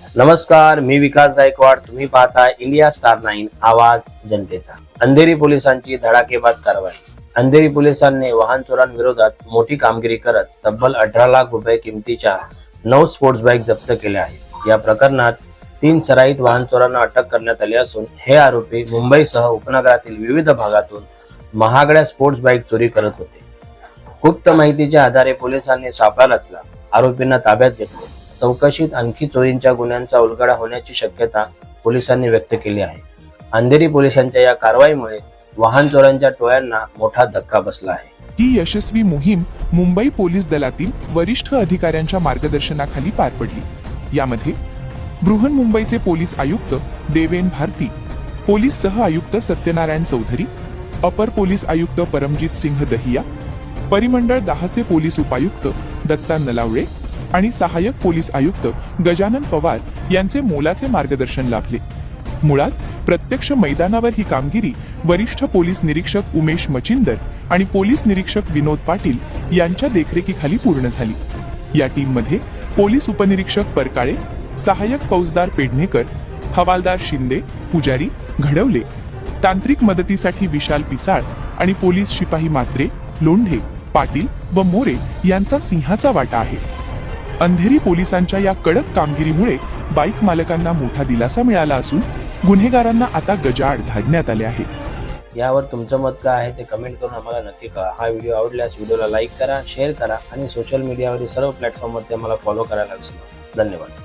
नमस्कार मी विकास गायकवाड. तुम्ही पाहता इंडिया स्टार नाईन आवाज जनतेचा. अंधेरी पोलिसांची धडाकेबाज कारवाई. अंधेरी पोलिसांनी वाहन चोरांविरोधात मोठी कामगिरी करत तब्बल अठरा लाख रुपये किमतीच्या नऊ स्पोर्ट्स बाईक जप्त केल्या आहेत. या प्रकरणात तीन सराईत वाहन चोरांना अटक करण्यात आली असून हे आरोपी मुंबईसह उपनगरातील विविध भागातून महागड्या स्पोर्ट्स बाईक चोरी करत होते. गुप्त माहितीच्या आधारे पोलिसांनी सापळा रचला. आरोपींना ताब्यात घेतले. चौकशीत आणखी चोरींच्या गुन्ह्यांचा उलगडा होण्याची शक्यता पोलिसांनी व्यक्त केली आहे. अंधेरी पोलिसांच्या या कारवाईमुळे वाहन चोरांच्या टोळ्यांना मोठा धक्का बसला आहे. ही यशस्वी मोहीम मुंबई पोलीस दलातील वरिष्ठ अधिकाऱ्यांच्या मार्गदर्शनाखाली पार पडली. यामध्ये बृहन्मुंबईचे पोलीस आयुक्त देवेन भारती पोलीस सह आयुक्त सत्यनारायण चौधरी अपर पोलीस आयुक्त परमजित सिंह दहिया परिमंडळ दहाचे पोलीस उपायुक्त दत्ता नलावळे आणि सहाय्यक पोलीस आयुक्त गजानन पवार यांचे मोलाचे मार्गदर्शन लाभले. मुळात प्रत्यक्ष मैदानावर ही कामगिरी वरिष्ठ पोलीस निरीक्षक उमेश मचिंदर आणि पोलीस निरीक्षक विनोद पाटील यांच्या देखरेखीखाली पूर्ण झाली. या टीममध्ये पोलीस उपनिरीक्षक परकाळे सहाय्यक फौजदार पेडणेकर हवालदार शिंदे पुजारी घडवले तांत्रिक मदतीसाठी विशाल पिसाळ आणि पोलीस शिपाई मात्रे लोंढे पाटील व मोरे यांचा सिंहाचा वाटा आहे. अंधेरी पोलिसांच्या या कडक कामगिरीमुळे बाईक मालकांना मोठा दिलासा मिळाला असून गुन्हेगारांना आता गजाआड धाडण्यात आले आहे. यावर तुमचं मत काय आहे ते कमेंट करून आम्हाला नक्की कळा हा व्हिडिओ आवडल्यास व्हिडिओला लाईक करा शेअर करा आणि सोशल मीडियावरील सर्व प्लॅटफॉर्मवरती आम्हाला फॉलो करायला विसरू धन्यवाद.